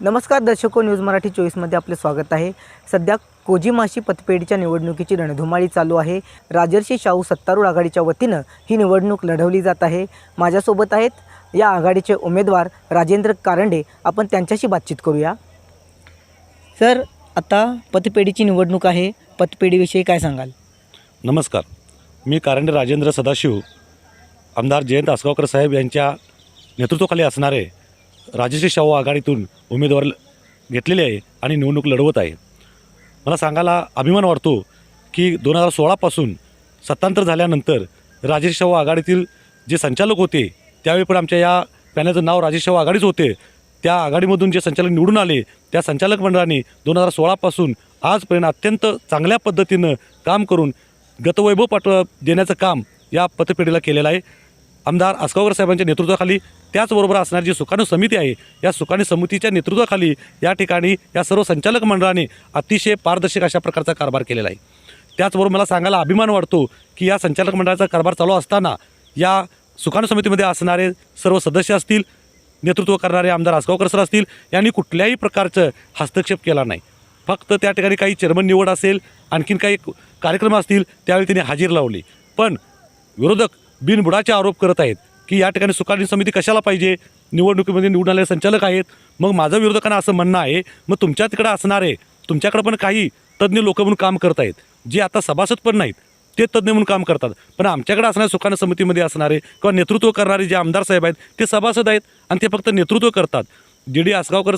नमस्कार दर्शको न्यूज मराठी चोवीसमध्ये आपले स्वागत आहे. सध्या कोजिमाशी पतपेढीच्या निवडणुकीची रणधुमाळी चालू आहे. राजर्षी शाहू सत्तारूढ आघाडीच्या वतीनं ही निवडणूक लढवली जात आहे. माझ्यासोबत आहेत या आघाडीचे उमेदवार राजेंद्र कारंडे. आपण त्यांच्याशी बातचीत करूया. सर आता पतपेढीची निवडणूक आहे. पतपेढीविषयी काय सांगाल? नमस्कार. मी कारंडे राजेंद्र सदाशिव. आमदार जयंत आसगावकर साहेब यांच्या नेतृत्वाखाली असणारे राजश्री शाहू आघाडीतून उमेदवार ल- घेतलेले आहे आणि निवडणूक लढवत आहे. मला सांगायला अभिमान वाटतो की दोन हजार सोळापासून सत्तांतर झाल्यानंतर राजेश शाहू आघाडीतील जे संचालक होते त्यावेळी पण आमच्या या पॅनलचं नाव राजेश शाहू आघाडीच होते. त्या आघाडीमधून जे संचालक निवडून आले त्या संचालक मंडळाने दोन हजार सोळापासून आजपर्यंत अत्यंत चांगल्या पद्धतीनं काम करून गतवैभव पाठव देण्याचं काम या पतपेढीला केलेलं आहे. आमदार आसगावकर साहेबांच्या नेतृत्वाखाली त्याचबरोबर असणारी जी सुकाणू समिती आहे या सुकाणू समितीच्या नेतृत्वाखाली या ठिकाणी या सर्व संचालक मंडळाने अतिशय पारदर्शक अशा प्रकारचा कारभार केलेला आहे. त्याचबरोबर मला सांगायला अभिमान वाटतो की या संचालक मंडळाचा कारभार चालू असताना या सुकाणू समितीमध्ये असणारे सर्व सदस्य असतील नेतृत्व करणारे आमदार आसगावकर सर असतील यांनी कुठल्याही प्रकारचं हस्तक्षेप केला नाही. फक्त त्या ठिकाणी काही चेअरमन निवड असेल आणखीन काही कार्यक्रम असतील त्यावेळी त्यांनी हाजीर लावली. पण विरोधक बिनबुडाचे आरोप करत आहेत की या ठिकाणी सुकाणी समिती कशाला पाहिजे? निवडणुकीमध्ये निवडून आलेले संचालक आहेत. मग माझं विरोधकांना असं म्हणणं आहे मग तुमच्या तिकडं असणारे तुमच्याकडे पण काही तज्ज्ञ लोक म्हणून काम करत आहेत. जे आता सभासद पण नाहीत ते तज्ज्ञ म्हणून काम करतात. पण आमच्याकडे असणाऱ्या सुकाणू समितीमध्ये असणारे किंवा नेतृत्व करणारे जे आमदार साहेब आहेत ते सभासद आहेत आणि ते फक्त नेतृत्व करतात. डी डी आसगावकर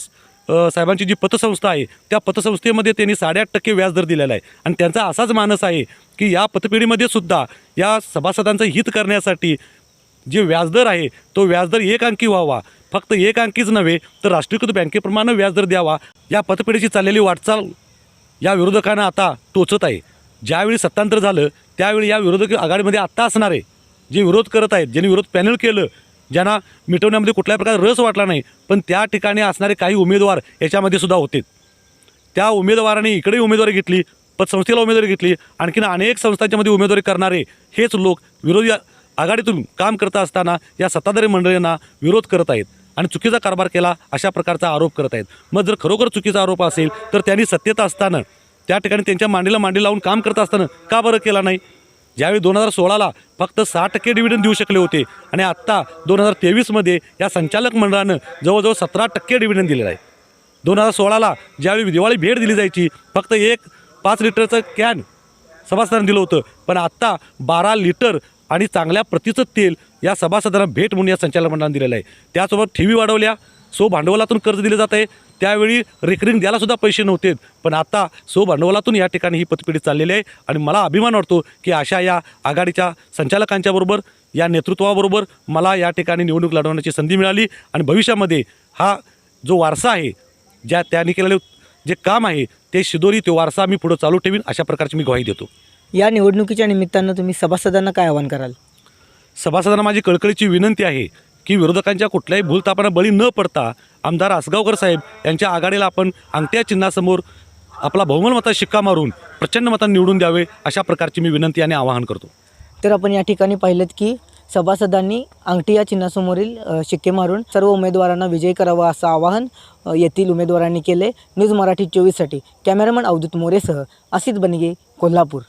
साहेबांची जी पतसंस्था आहे त्या पतसंस्थेमध्ये त्यांनी साडेआठ टक्के व्याजदर दिलेला आहे. आणि त्यांचा असाच मानस आहे की या पतपेढीमध्ये सुद्धा या सभासदांचं हित करण्यासाठी जे व्याजदर आहे तो व्याजदर एक अंकी व्हावा. फक्त एक अंकीच नव्हे तर राष्ट्रीयकृत बँकेप्रमाणे व्याजदर द्यावा. या पतपेढीची चाललेली वाटचाल या विरोधकांना आता टोचत आहे. ज्यावेळी सत्तांतर झालं त्यावेळी या विरोधक आघाडीमध्ये आत्ता असणारे जे विरोध करत आहेत ज्यांनी विरोध पॅनल केलं ज्यांना मिटवण्यामध्ये कुठल्याही प्रकारे रस वाटला नाही पण त्या ठिकाणी असणारे काही उमेदवार याच्यामध्ये सुद्धा होते. त्या उमेदवारांनी इकडेही उमेदवारी घेतली पतसंस्थेला उमेदवारी घेतली आणखीन अनेक संस्थांच्यामध्ये उमेदवारी करणारे हेच लोक विरोधी आघाडीतून काम करत असताना या सत्ताधारी मंडळींना विरोध करत आहेत आणि चुकीचा कारभार केला अशा प्रकारचा आरोप करत आहेत. मग जर खरोखर चुकीचा आरोप असेल तर त्यांनी सत्तेत असताना त्या ठिकाणी त्यांच्या मांडीला मांडी लावून काम करत असताना का बरं केला नाही? ज्यावेळी दोन हजार सोळाला फक्त सहा टक्के डिव्हिडंड देऊ शकले होते आणि आत्ता दोन हजार तेवीसमध्ये या संचालक मंडळानं जवळजवळ सतरा टक्के डिव्हिडंड दिलेला आहे. दोन हजार सोळाला ज्यावेळी दिवाळी भेट दिली जायची फक्त एक पाच लिटरचं कॅन सभासदांना दिलं होतं. पण आत्ता बारा लिटर आणि चांगल्या प्रतीचं तेल या सभासदांना भेट म्हणून या संचालक मंडळानं दिलेलं आहे. त्यासोबत ठेवी वाढवल्या सो भांडवलातून कर्ज दिलं जात आहे. त्यावेळी रेकरिंग द्यायला सुद्धा पैसे नव्हते. पण आता सो भांडवलातून या ठिकाणी ही पतपेढी चाललेली आहे आणि मला अभिमान वाटतो की अशा या आघाडीच्या संचालकांच्या बरोबर या नेतृत्वाबरोबर मला या ठिकाणी निवडणूक लढवण्याची संधी मिळाली आणि भविष्यामध्ये हा जो वारसा आहे ज्या त्यांनी केलेले जे काम आहे ते शिदोरी तो वारसा मी पुढं चालू ठेवीन अशा प्रकारची मी ग्वाही देतो. या निवडणुकीच्या निमित्तानं तुम्ही सभासदांना काय आवाहन कराल? सभासदांना माझी कळकळीची विनंती आहे की विरोधकांच्या कुठल्याही भूलतापांना बळी न पडता आमदार आसगावकर साहेब यांच्या आघाडीला आपण अंगठ्या चिन्हासमोर आपला बहुमल मतात शिक्का मारून प्रचंड मतांनी निवडून द्यावे अशा प्रकारची मी विनंती आणि आवाहन करतो. तर आपण या ठिकाणी पाहिलं की सभासदांनी अंगठी या चिन्हासमोरील शिक्के मारून सर्व उमेदवारांना विजयी करावा असं आवाहन येथील उमेदवारांनी केले. न्यूज मराठी चोवीससाठी कॅमेरामन अवधूत मोरेसह असित बनगे कोल्हापूर.